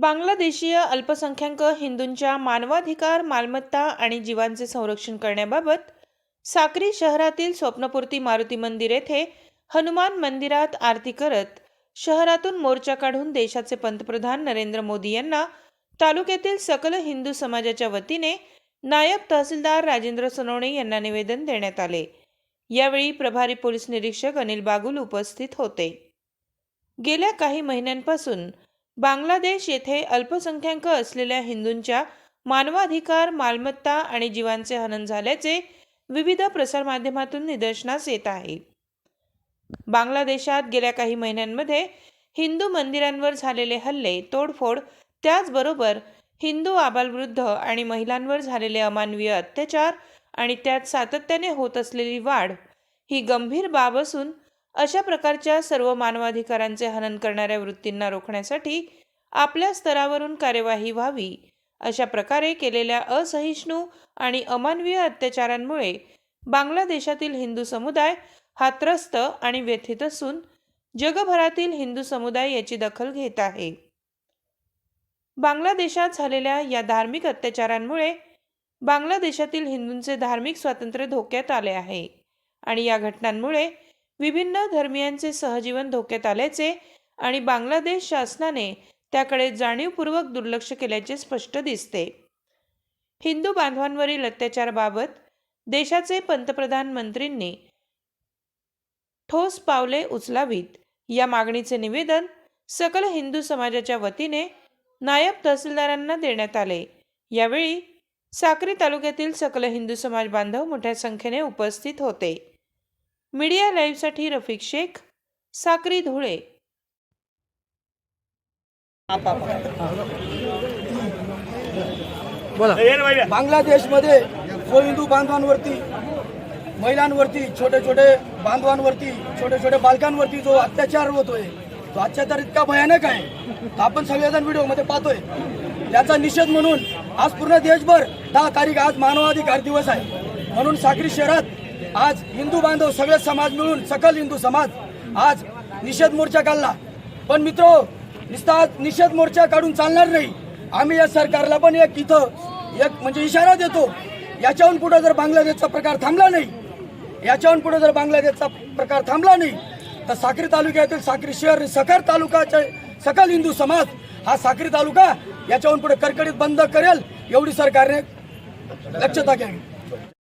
बांगलादेशीय अल्पसंख्याक हिंदूंच्या मानवाधिकार मालमत्ता आणि जीवांचे संरक्षण करण्याबाबत साक्री शहरातील स्वप्नपूर्ती मारुती मंदिर येथे हनुमान मंदिरात आरती करत शहरातून मोर्चा काढून देशाचे पंतप्रधान नरेंद्र मोदी यांना तालुक्यातील सकल हिंदू समाजाच्या वतीने नायब तहसीलदार राजेंद्र सोनवणे यांना निवेदन देण्यात आले. यावेळी प्रभारी पोलीस निरीक्षक अनिल बागुल उपस्थित होते. गेल्या काही महिन्यांपासून बांगलादेश येथे अल्पसंख्याक असलेल्या हिंदूंच्या मानवाधिकार मालमत्ता आणि जीवांचे हनन झाल्याचे विविध प्रसारमाध्यमातून निदर्शनास येत आहे. बांगलादेशात गेल्या काही महिन्यांमध्ये हिंदू मंदिरांवर झालेले हल्ले तोडफोड त्याचबरोबर हिंदू आबालवृद्ध आणि महिलांवर झालेले अमानवीय अत्याचार आणि त्यात सातत्याने होत असलेली वाढ ही गंभीर बाब असून अशा प्रकारच्या सर्व मानवाधिकारांचे हनन करणाऱ्या वृत्तींना रोखण्यासाठी आपल्या स्तरावरून कार्यवाही व्हावी. अशा प्रकारे केलेल्या असहिष्णू आणि अमानवीय अत्याचारांमुळे बांगलादेशातील हिंदू समुदाय हा त्रस्त आणि व्यथित असून जगभरातील हिंदू समुदाय याची दखल घेत आहे. बांगलादेशात झालेल्या या धार्मिक अत्याचारांमुळे बांगलादेशातील हिंदूंचे धार्मिक स्वातंत्र्य धोक्यात आले आहे आणि या घटनांमुळे विभिन्न धर्मियांचे सहजीवन धोक्यात आल्याचे आणि बांगलादेश शासनाने त्याकडे जाणीवपूर्वक दुर्लक्ष केल्याचे स्पष्ट दिसते. हिंदू बांधवांवरील अत्याचाराबाबत देशाचे पंतप्रधान मंत्रींनी ठोस पावले उचलावीत. या मागणीचे निवेदन सकल हिंदू समाजाच्या वतीने नायब तहसीलदारांना देण्यात आले. यावेळी साक्री तालुक्यातील सकल हिंदू समाज बांधव मोठ्या संख्येने उपस्थित होते. मीडिया लाईव्हसाठी रफिक शेख साक्री धुळे. बोला. बांगलादेशमध्ये जो हिंदू बांधवांवरती महिलांवरती छोटे छोटे बांधवांवरती छोटे छोटे बालकांवरती जो अत्याचार होतोय तो अत्याचार इतका भयानक आहे तो आपण सगळेजण व्हिडिओमध्ये पाहतोय. याचा निषेध म्हणून आज पूर्ण देशभर दहा तारीख आज मानवाधिकार दिवस आहे. म्हणून साक्री शहरात आज हिंदू बांधव सगळे समाज मिळून सकल हिंदू समाज आज निषेध मोर्चा काढला. पण मित्र नुसता निषेध मोर्चा काढून चालणार नाही. आम्ही या सरकारला पण एक इथं एक म्हणजे इशारा देतो. याच्याहून पुढे जर बांगलादेशचा प्रकार थांबला नाही याच्याहून पुढे जर बांगलादेशचा प्रकार थांबला नाही तर साक्री तालुक्यातील साक्री शहर सखर तालुकाचे सकल हिंदू समाज हा साक्री तालुका याच्याहून पुढे कडकडीत बंद करेल एवढी सरकारने लक्षता घ्यावी